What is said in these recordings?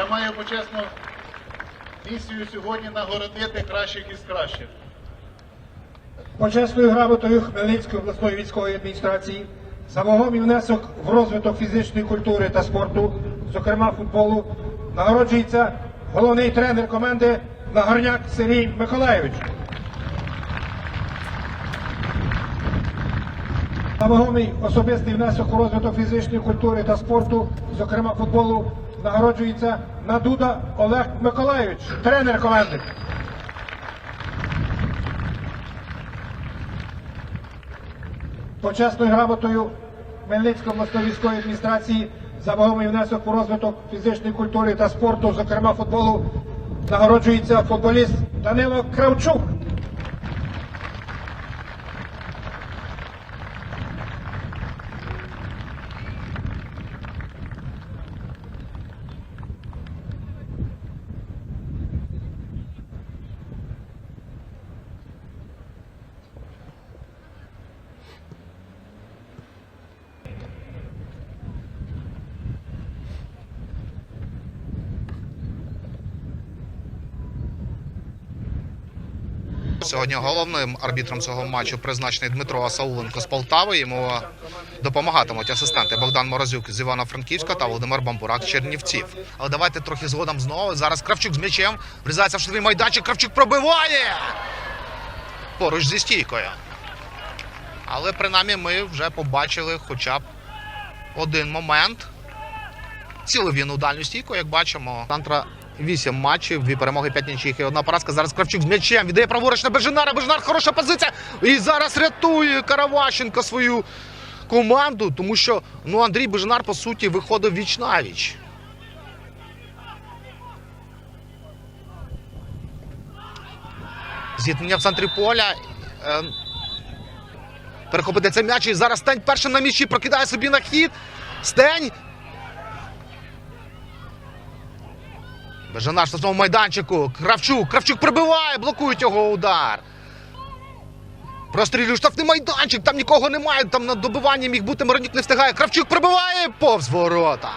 Я маю почесну місію сьогодні нагородити кращих із кращих. Почесною грамотою Хмельницької обласної військової адміністрації за вагомий внесок в розвиток фізичної культури та спорту, зокрема футболу, нагороджується головний тренер команди Нагорняк Сергій Миколаєвич. За вагомий особистий внесок у розвиток фізичної культури та спорту, зокрема футболу, нагороджується Надуда Олег Миколаєвич, тренер команди. Почесною грамотою Хмельницької обласної військової адміністрації за вагомий внесок у розвиток фізичної культури та спорту, зокрема футболу, нагороджується футболіст Данило Кравчук. Сьогодні головним арбітром цього матчу призначений Дмитро Асауленко з Полтави. Йому допомагатимуть асистенти Богдан Морозюк з Івано-Франківська та Володимир Бамбурак з Чернівців. Але давайте трохи згодом знову. Зараз Кравчук з м'ячем врізається в штрафний майданчик. Кравчук пробиває поруч зі стійкою. Але принаймні ми вже побачили хоча б один момент. Цілив він у дальню стійку, як бачимо. Тантра 8 матчів, дві перемоги, 5 нічиїх і одна поразка. Зараз Кравчук з м'ячем віддає праворуч на Бежинара. Бежинар хороша позиція. І зараз рятує Караващенко свою команду, тому що ну, Андрій Бежинар, по суті, виходив віч навіч. Зіткнення в центрі поля. Е, Перехопити цей м'яч і зараз Стень першим на м'ячі прокидає собі на хід. Стень Бежанаш на своєму майданчику. Кравчук. Кравчук прибиває, блокують його удар. Прострілює штрафний майданчик, там нікого немає, там на добиванні міг бути, Миронюк не встигає. Кравчук прибиває повз ворота.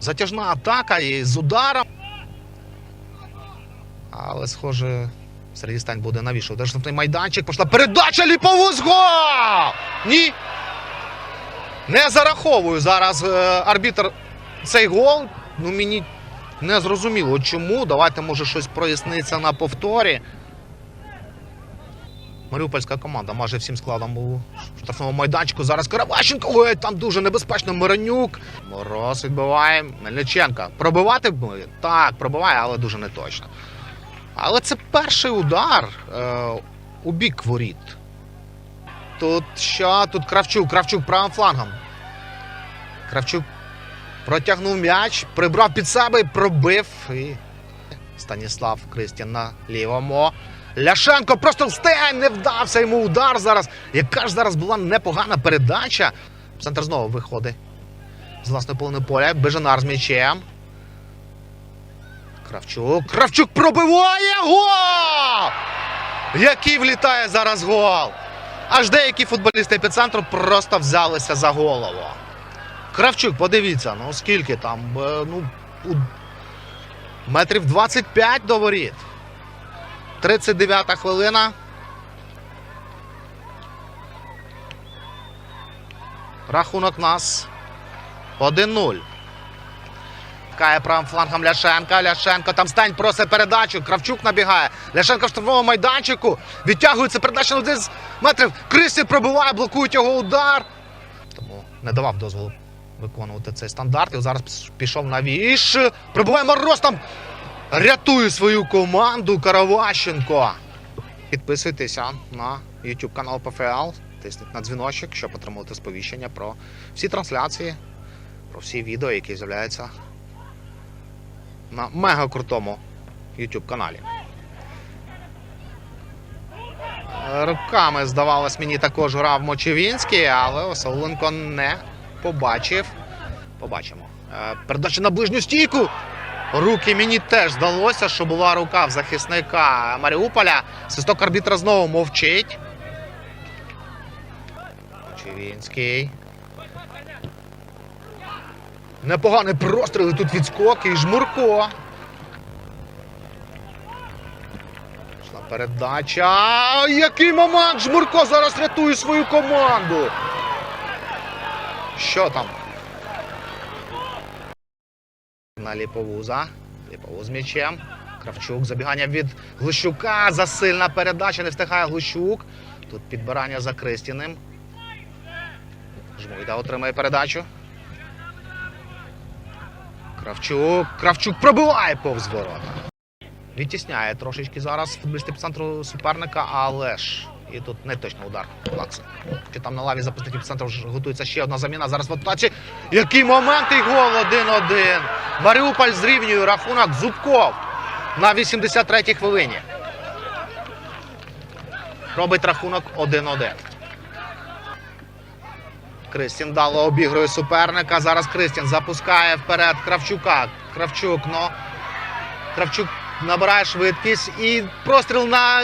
Затяжна атака і з ударом. Але, схоже, Сергій Стань буде навішувати штрафний майданчик. Пішла передача ліповуз гол! Ні. Не зараховую зараз е, арбітр цей гол. Ну мені не зрозуміло чому. Давайте, може, щось проясниться на повторі. Маріупольська команда майже всім складом у штрафному майданчику. Зараз Карабащенко. Ой, там дуже небезпечно. Миронюк. Мороз відбиває. Мельниченка. Пробивати? Так, пробиває, але дуже не точно. Але це перший удар е, у бік воріт. Тут що? Тут Кравчук. Кравчук правим флангом. Кравчук протягнув м'яч, прибрав під себе пробив. І Станіслав Кристін на лівому. Ляшенко просто встань, не вдався йому удар зараз. Яка ж зараз була непогана передача. Центр знову виходить з власної половини поля. Бежанар з м'ячем. Кравчук. Кравчук пробиває гол! Який влітає зараз гол! Аж деякі футболісти епіцентру просто взялися за голову. Кравчук, подивіться, ну скільки там. е, Ну, у... Метрів 25 до воріт. 39 хвилина. Рахунок нас 1-0. Кає правим флангом Ляшенка. Ляшенко там стань просить передачу. Кравчук набігає. Ляшенко в штрафному майданчику. Відтягується передача на 10 метрів. Крисі пробиває, блокують його удар. Тому не давав дозволу виконувати цей стандарт. І зараз пішов на віш. Пробиває Мороз там. Рятує свою команду Караващенко. Підписуйтеся на YouTube канал ПФЛ. Тисніть на дзвіночок, щоб отримувати сповіщення про всі трансляції, про всі відео, які з'являються на мега крутому YouTube каналі. Руками, здавалось, мені також грав Мочевінський, але Осауленко не побачив. Побачимо. Е, Передача на ближню стійку. Руки мені теж здалося, що була рука в захисника Маріуполя. Свисток арбітра знову мовчить. Чевінський. Непоганий простріл і тут відскоки і жмурко. Пішла передача. Який момент! Жмурко зараз рятує свою команду. Що там? На Ліповуза. Ліповуз м'ячем. Кравчук. Забігання від Глущука. Засильна передача. Не встигає Глущук. Тут підбирання за Кристіним. Жмуйда отримає передачу. Кравчук. Кравчук пробиває повз ворота. Відтісняє трошечки зараз футболісти центру суперника, але ж. І тут не точно удар Плакса. Чи там на лаві запасників центру готується ще одна заміна. Зараз в атаці. Який момент і гол 1-1. Маріуполь зрівнює рахунок Зубков на 83-й хвилині. Робить рахунок 1-1. Кристін дало обігрує суперника. Зараз Кристін запускає вперед Кравчука. Кравчук, но Кравчук набирає швидкість і простріл на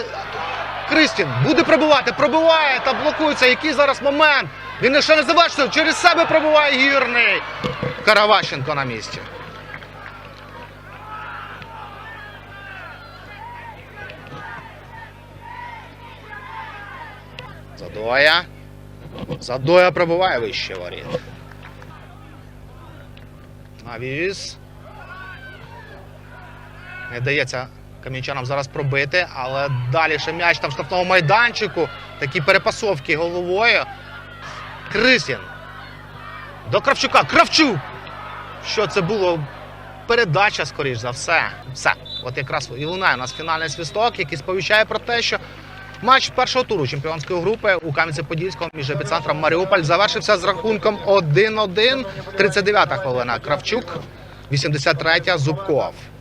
Кристін. Буде пробивати, пробиває та блокується. Який зараз момент? Він ще не завершив. Через себе пробиває гірний. Караващенко на місці. Задоя. Задоя пробиває вище воріт. Навіс. Не дається кам'янчанам зараз пробити, але далі ще м'яч там в майданчику. Такі перепасовки головою. Крисін. До Кравчука. Кравчук! Що це було? Передача, скоріш за все. Все. От якраз і лунає у нас фінальний свисток, який сповіщає про те, що матч першого туру чемпіонської групи у Кам'янці-Подільському між епіцентром Маріуполь завершився з рахунком 1-1. 39-та хвилина Кравчук, 83-та Зубков.